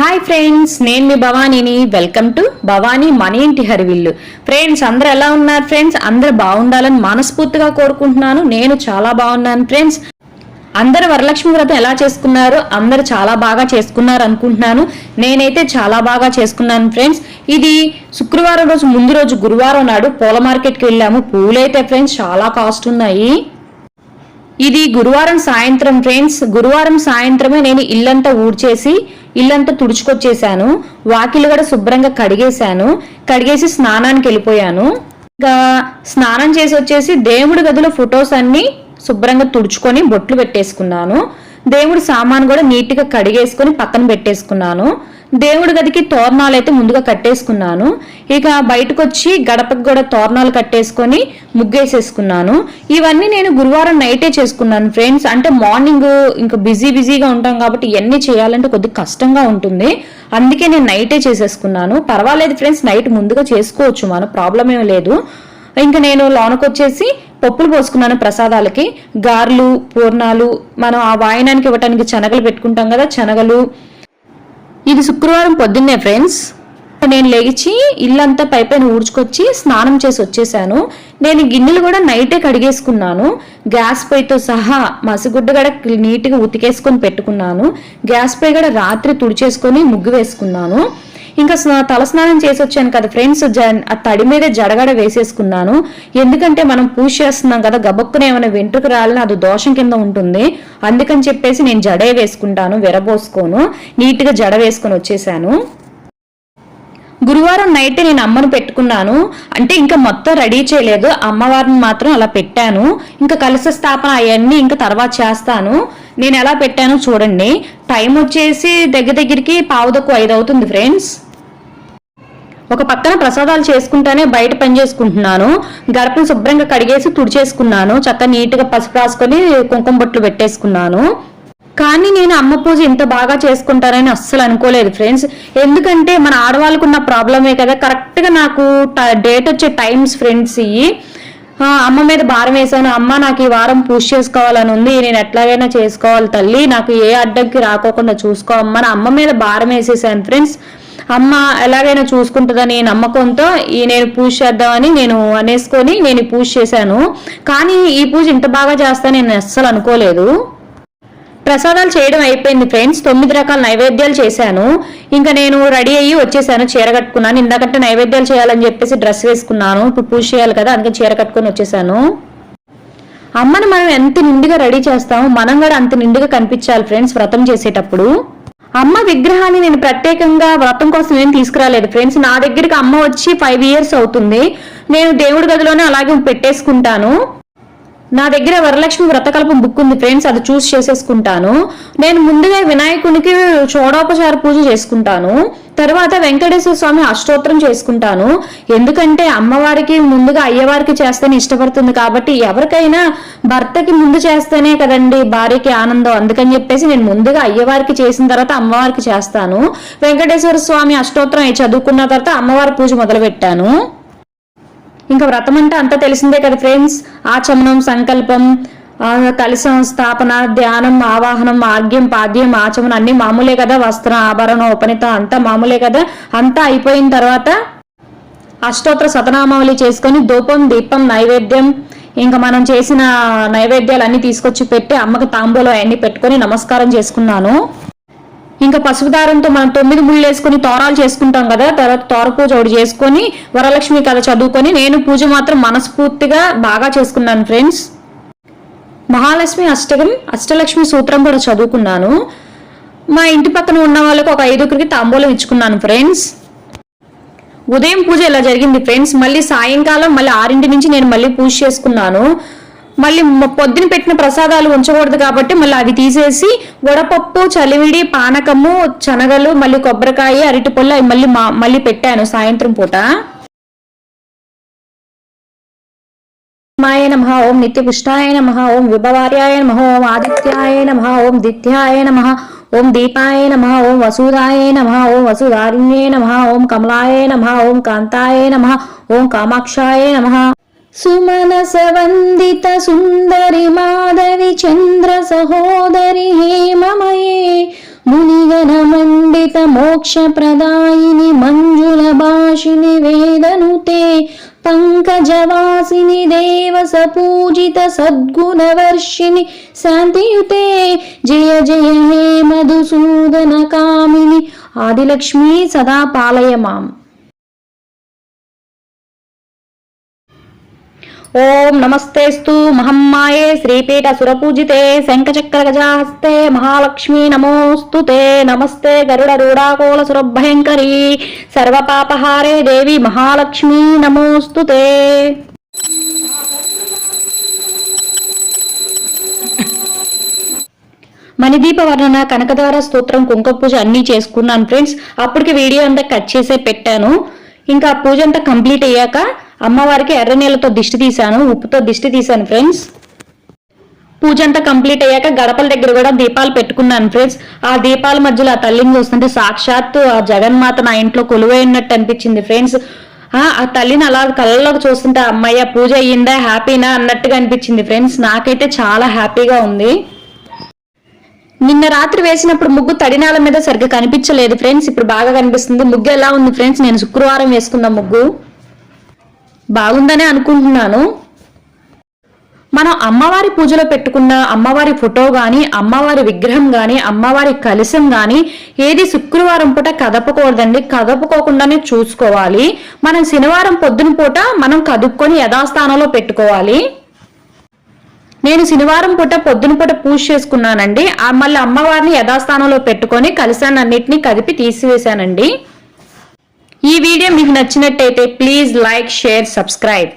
Hi friends నేను మీ భవానీని. వెల్కమ్ టు భవానీ మన ఇంటి హరివిల్లు. ఫ్రెండ్స్ అందరూ ఎలా ఉన్నారు ఫ్రెండ్స్ అందరూ బాగుండాలని మనస్ఫూర్తిగా కోరుకుంటున్నాను. నేను చాలా బాగున్నాను ఫ్రెండ్స్ అందరు వరలక్ష్మి వ్రతం ఎలా చేసుకున్నారు అందరు చాలా బాగా చేసుకున్నారు అనుకుంటున్నాను. నేనైతే చాలా బాగా చేసుకున్నాను ఫ్రెండ్స్ ఇది శుక్రవారం రోజు ముందు రోజు గురువారం నాడు పూల మార్కెట్కి వెళ్ళాము. పూలైతే ఫ్రెండ్స్ చాలా కాస్ట్ ఉన్నాయి. ఇది గురువారం సాయంత్రం ఫ్రెండ్స్ గురువారం సాయంత్రమే నేను ఇల్లంతా ఊడ్చేసి ఇల్లంతా తుడుచుకొచ్చేసాను వాకిలు కూడా శుభ్రంగా కడిగేశాను కడిగేసి స్నానానికి వెళ్ళిపోయాను. ఇంకా స్నానం చేసి వచ్చేసి దేవుడి గదిలో ఫొటోస్ అన్ని శుభ్రంగా తుడుచుకొని బొట్లు పెట్టేసుకున్నాను. దేవుడి సామాన్ కూడా నీట్గా కడిగేసుకొని పక్కన పెట్టేసుకున్నాను. దేవుడి గదికి తోరణాలు అయితే ముందుగా కట్టేసుకున్నాను. ఇక బయటకు వచ్చి గడపకి కూడా తోరణాలు కట్టేసుకొని ముగ్గేసేసుకున్నాను. ఇవన్నీ నేను గురువారం నైటే చేసుకున్నాను ఫ్రెండ్స్. అంటే మార్నింగ్ ఇంకా బిజీ బిజీగా ఉంటాం కాబట్టి ఇవన్నీ చేయాలంటే కొద్దిగా కష్టంగా ఉంటుంది. అందుకే నేను నైటే చేసేసుకున్నాను. పర్వాలేదు ఫ్రెండ్స్ నైట్ ముందుగా చేసుకోవచ్చు. మనం ప్రాబ్లం ఏం లేదు. ఇంకా నేను లోనకు వచ్చేసి పప్పులు పోసుకున్నాను ప్రసాదాలకి. గారెలు పూర్ణాలు మనం ఆ వాయనానికి ఇవ్వటానికి శనగలు పెట్టుకుంటాం కదా శనగలు ఇది శుక్రవారం పొద్దున్నే ఫ్రెండ్స్ నేను లేచి ఇల్లంతా పైపైన ఊడ్చుకొచ్చి స్నానం చేసి వచ్చేసాను. నేను గిన్నెలు కూడా నైటే కడిగేసుకున్నాను. గ్యాస్ పొయ్యితో సహా మసిగుడ్డ కూడా నీట్గా ఉతికేసుకొని పెట్టుకున్నాను. గ్యాస్ పొయ్యి కూడా రాత్రి తుడిచేసుకొని ముగ్గు వేసుకున్నాను. ఇంకా తలస్నానం చేసి వచ్చాను కదా ఫ్రెండ్స్ జ- ఆ తడి మీద జడగడ వేసేసుకున్నాను. ఎందుకంటే మనం పూజ చేస్తున్నాం కదా గబక్కున ఏమైనా వెంట్రుకు రాలని అది దోషం కింద ఉంటుంది. అందుకని చెప్పేసి నేను జడే వేసుకుంటాను విరబోసుకోను. నీట్గా జడ వేసుకొని వచ్చేసాను. గురువారం నైట్ నేను అమ్మను పెట్టుకున్నాను. అంటే ఇంకా మొత్తం రెడీ చేయలేదు. అమ్మవారిని మాత్రం అలా పెట్టాను. ఇంకా కలశ స్థాపన అవన్నీ ఇంకా తర్వాత చేస్తాను. నేను ఎలా పెట్టాను చూడండి. టైం వచ్చేసి దగ్గర దగ్గరికి పావుదక్కు ఐదు అవుతుంది ఫ్రెండ్స్. ఒక పక్కన ప్రసాదాలు చేసుకుంటానే బయట పని చేసుకుంటున్నాను. గడపను శుభ్రంగా కడిగేసి తుడిచేసుకున్నాను. చక్క నీట్గా పసుపు రాసుకొని కుంకుమ బొట్లు పెట్టేసుకున్నాను. కానీ నేను అమ్మ పూజ ఇంత బాగా చేసుకుంటారని అస్సలు అనుకోలేదు ఫ్రెండ్స్. ఎందుకంటే మన ఆడవాళ్ళకున్న ప్రాబ్లమే కదా. కరెక్ట్గా నాకు డేట్ వచ్చే టైమ్స్ ఫ్రెండ్స్ ఇవి అమ్మ మీద భారం వేసాను అమ్మ నాకు ఈ వారం పూజ చేసుకోవాలని ఉంది. నేను ఎట్లాగైనా చేసుకోవాలి తల్లి. నాకు ఏ అడ్డంకి రాకోకుండా చూసుకో అమ్మ అమ్మ మీద భారం వేసేసాను ఫ్రెండ్స్. అమ్మ ఎలాగైనా చూసుకుంటుందని నమ్మకంతో ఈ నేను పూజ చేద్దామని నేను అనేసుకొని నేను పూజ చేశాను. కానీ ఈ పూజ ఇంత బాగా చేస్తా నేను అస్సలు అనుకోలేదు. ప్రసాదాలు చేయడం అయిపోయింది ఫ్రెండ్స్. తొమ్మిది రకాల నైవేద్యాలు చేశాను. ఇంకా నేను రెడీ అయ్యి వచ్చేసాను చీర కట్టుకున్నాను. ఇందాకంటే నైవేద్యాలు చేయాలని చెప్పేసి డ్రెస్ వేసుకున్నాను. ఇప్పుడు పూజ చేయాలి కదా అందుకే చీర కట్టుకొని వచ్చేసాను. అమ్మని మనం ఎంత నిండుగా రెడీ చేస్తామో మనం కూడా అంత నిండుగా కనిపించాలి ఫ్రెండ్స్ వ్రతం చేసేటప్పుడు. అమ్మ విగ్రహాన్ని నేను ప్రత్యేకంగా వ్రతం కోసం ఏం తీసుకురాలేదు. ఫ్రెండ్స్ నా దగ్గరికి అమ్మ వచ్చి ఫైవ్ ఇయర్స్ అవుతుంది. నేను దేవుడి గదిలోనే అలాగే పెట్టేసుకుంటాను. నా దగ్గర వరలక్ష్మి వ్రతకల్పం బుక్ ఉంది ఫ్రెండ్స్ అది చూస్ చేసేసుకుంటాను. నేను ముందుగా వినాయకునికి షోడోపచార పూజ చేసుకుంటాను. తర్వాత వెంకటేశ్వర స్వామి అష్టోత్తరం చేసుకుంటాను. ఎందుకంటే అమ్మవారికి ముందుగా అయ్యవారికి చేస్తేనే ఇష్టపడుతుంది కాబట్టి ఎవరికైనా భర్తకి ముందు చేస్తేనే కదండి భార్యకి ఆనందం. అందుకని చెప్పేసి నేను ముందుగా అయ్యవారికి చేసిన తర్వాత అమ్మవారికి చేస్తాను. వెంకటేశ్వర స్వామి అష్టోత్తరం చదువుకున్న తర్వాత అమ్మవారి పూజ మొదలు పెట్టాను ఇంకా వ్రతం అంటే అంతా తెలిసిందే కదా ఫ్రెండ్స్. ఆచమనం సంకల్పం కలిసం స్థాపన ధ్యానం ఆవాహనం ఆర్గ్యం పాద్యం ఆచమనం అన్ని మామూలే కదా. వస్త్రం ఆభరణం ఉపనిత అంతా మామూలే కదా. అంతా అయిపోయిన తర్వాత అష్టోత్తర సతనామావళి చేసుకొని ధూపం దీపం నైవేద్యం ఇంకా మనం చేసిన నైవేద్యాలు అన్ని తీసుకొచ్చి పెట్టి అమ్మకి తాంబూలం అన్ని పెట్టుకొని నమస్కారం చేసుకున్నాను. ఇంకా పసుపు దారంతో మనం తొమ్మిది ముళ్ళు వేసుకుని తోరాలు చేసుకుంటాం కదా తర్వాత తోర పూజ ఒకటి చేసుకొని వరలక్ష్మి కథ చదువుకొని నేను పూజ మాత్రం మనస్ఫూర్తిగా బాగా చేసుకున్నాను ఫ్రెండ్స్ మహాలక్ష్మి అష్టకం అష్టలక్ష్మి సూత్రం కూడా చదువుకున్నాను. మా ఇంటి పక్కన ఉన్న వాళ్ళకి ఒక ఐదుగురికి తాంబూలం ఇచ్చుకున్నాను ఫ్రెండ్స్ ఉదయం పూజ ఇలా జరిగింది ఫ్రెండ్స్ మళ్ళీ సాయంకాలం మళ్ళీ ఆరింటి నుంచి నేను మళ్ళీ పూజ చేసుకున్నాను. మళ్ళీ పొద్దున పెట్టిన ప్రసాదాలు ఉంచకూడదు కాబట్టి మళ్ళీ అవి తీసేసి వడపప్పు చలివిడి పానకము శనగలు మళ్ళీ కొబ్బరికాయ అరటిపళ్ళు అవి మళ్ళీ మా- మళ్ళీ పెట్టాను సాయంత్రం పూట మాయ నమ ఓం నిత్యపుష్టాయ నమ ఓం విభవార్యాయ నమ ఓం ఆదిత్యాయ నమ ఓం దిత్యాయ నమ ఓం దీపాయ నమ ఓం వసుదాయ నమ ఓం వసుధారిణ్యే నమ ఓం కమలాయ నమ ఓం కాంతాయ నమ ఓం కామాక్షాయ నమ సుమనస వందిత సుందరి మాధవి చంద్ర సహోదరి హేమమయే మునిగన మండిత మోక్ష ప్రదాయిని మంజుల భాషిని వేదనుతే పంకజవాసిని దేవస పూజిత సద్గుణవర్షిణి శాంతియుతే జయ జయ హే మధుసూదన కామిని ఆదిలక్ష్మి సదా పాలయ మాం ఓం నమస్తేస్తు మహమ్మాయే శ్రీపీఠ సురపూజితే శంఖచక్ర గజాహస్తే మహాలక్ష్మీ నమోస్తు నమస్తే గరుడ రూఢాకోల సురభయంకరీ. సర్వపాపహారే దేవి మహాలక్ష్మీ నమోస్తు మణిదీప వర్ణన కనకదార స్తోత్రం కుంకుమ పూజ అన్నీ చేసుకున్నాను ఫ్రెండ్స్. అప్పటికి వీడియో అంతా కట్ చేసే పెట్టాను. ఇంకా పూజ అంతా కంప్లీట్ అయ్యాక అమ్మవారికి ఎర్ర నీళ్ళతో దిష్టి తీశాను ఉప్పుతో దిష్టి తీశాను ఫ్రెండ్స్. పూజ అంతా కంప్లీట్ అయ్యాక గడపల దగ్గర కూడా దీపాలు పెట్టుకున్నాను ఫ్రెండ్స్. ఆ దీపాల మధ్యలో ఆ తల్లిని చూస్తుంటే సాక్షాత్తు ఆ జగన్మాత నా ఇంట్లో కొలువై ఉన్నట్టు అనిపించింది ఫ్రెండ్స్. ఆ ఆ తల్లిని అలా కళ్ళలోకి చూస్తుంటే అమ్మయ్య పూజ అయ్యిందా? హ్యాపీనా? అన్నట్టుగా అనిపించింది ఫ్రెండ్స్. నాకైతే చాలా హ్యాపీగా ఉంది. నిన్న రాత్రి వేసినప్పుడు ముగ్గు తడినాల మీద సరిగ్గా కనిపించలేదు ఫ్రెండ్స్. ఇప్పుడు బాగా కనిపిస్తుంది. ముగ్గు ఎలా ఉంది ఫ్రెండ్స్? నేను శుక్రవారం వేసుకున్న ముగ్గు. బాగుందనే అనుకుంటున్నాను. మనం అమ్మవారి పూజలో పెట్టుకున్న అమ్మవారి ఫోటో గాని అమ్మవారి విగ్రహం గాని అమ్మవారి కలశం గాని ఏది శుక్రవారం పూట కదపకూడదండి. కదపకోకుండానే చూసుకోవాలి. మనం శనివారం పొద్దున పూట మనం కదుపుకొని యథాస్థానంలో పెట్టుకోవాలి. నేను శనివారం పూట పొద్దున పూట పూజ చేసుకున్నానండి. ఆ మళ్ళీ అమ్మవారిని యథాస్థానంలో పెట్టుకొని కలిసాన్ని అన్నిటినీ కదిపి తీసివేశానండి. ఈ వీడియో మీకు నచ్చినట్టయితే ప్లీజ్ లైక్ షేర్ సబ్స్క్రైబ్.